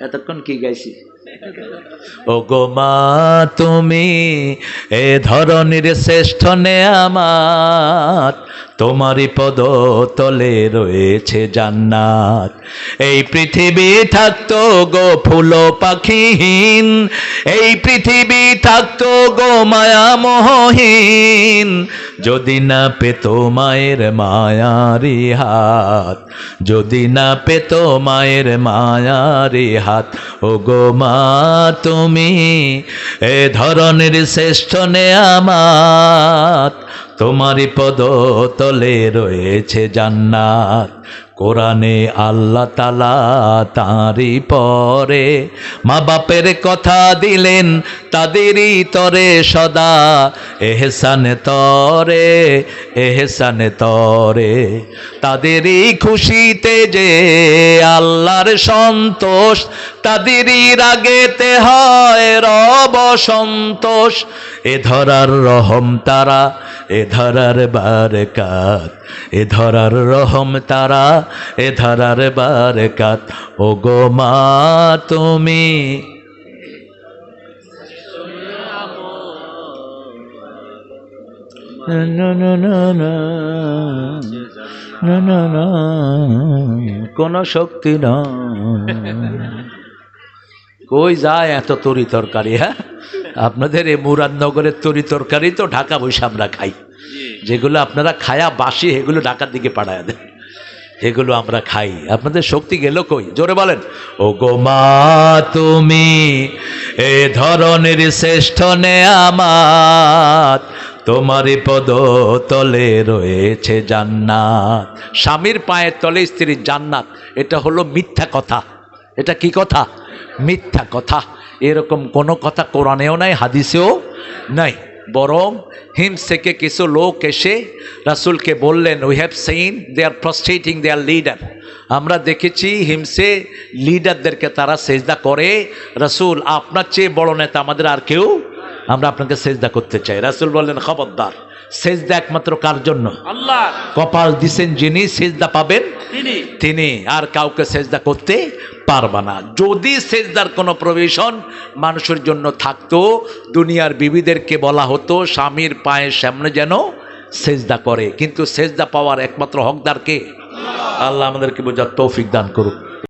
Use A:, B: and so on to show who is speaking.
A: এতক্ষণ কি গাইছি? ও গো মা তুমি এ ধরনের শ্রেষ্ঠ আমার তোমারই পদ তলে রয়েছে জান্নাত। এই পৃথিবী থাকতো গো ফুল পাখিহীন, এই পৃথিবী থাকতো গো মায়া মোহহীন। যদি না পেত মায়ের মায়ারি হাত, যদি না পেত মায়ের মায়ারি হাত ও গো মা তুমি এ ধরনের শ্রেষ্ঠ নেয়ামাত। তোমারই পদ তলে রয়েছে জান্নাত। কোরআনে আল্লাহ তালা তাঁরই পরে মা বাপের কথা দিলেন, তাদেরই তরে সদা এহসানে তরে এহসানে তরে। তাদেরই খুশিতে যে আল্লাহর সন্তোষ, তাদেরই রাগেতে হয় রব সন্তোষ। এ ধরার রহম তারা, এ ধরার বারকাত, এ ধরার রহম তারা, এ ধরার বারকাত। ও গো মা, তুমি কোন শক্তি না। কই যায় এত তরি তরকারি হ্যাঁ? আপনাদের এই মুরাদনগরের তরি তরকারি তো ঢাকা বসে আমরা খাই। যেগুলো আপনারা খায়া বাসি এগুলো ঢাকার দিকে পাঠায় দেন। এগুলো আমরা খাই। আপনাদের শক্তি গেল কই? জোরে বলেন। ও গো মা তুমি এ ধরনের শ্রেষ্ঠ নেয়ামাত তোমারই পদ তলে রয়েছে জান্নাত। স্বামীর পায়ের তলে স্ত্রীর জান্নাত। এটা হলো মিথ্যা কথা। এটা কি কথা? মিথ্যা কথা। এরকম কোনো কথা কোরআনেও নাই, হাদিসেও নাই। বরং হিমস থেকে কিছু লোক এসে রাসুলকে বললেন we have seen they are frustrating our leader আমরা দেখেছি হিমসে লিডারদেরকে তারা সেজদা করে। রাসুল, আপনার চেয়ে বড় নেতা আমাদের আর কেউ আমরা আপনাকে সেজদা করতে চাই। রাসুল বললেন খবরদার সেজদা একমাত্র কার জন্য?
B: আল্লাহ
A: কপাল দিছেন যিনি সেজদা পাবেন
B: তিনি।
A: তিনি। আর কাউকে সেজদা করতে পারবা না। যদি সেজদার কোনো প্রভিশন মানুষের জন্য থাকতো দুনিয়ার বিবিদেরকে বলা হতো স্বামীর পায়ের সামনে যেন সেজদা করে। কিন্তু সেজদা পাওয়ার একমাত্র হকদারকে আল্লাহ আমাদেরকে বোঝার তৌফিক দান করুক।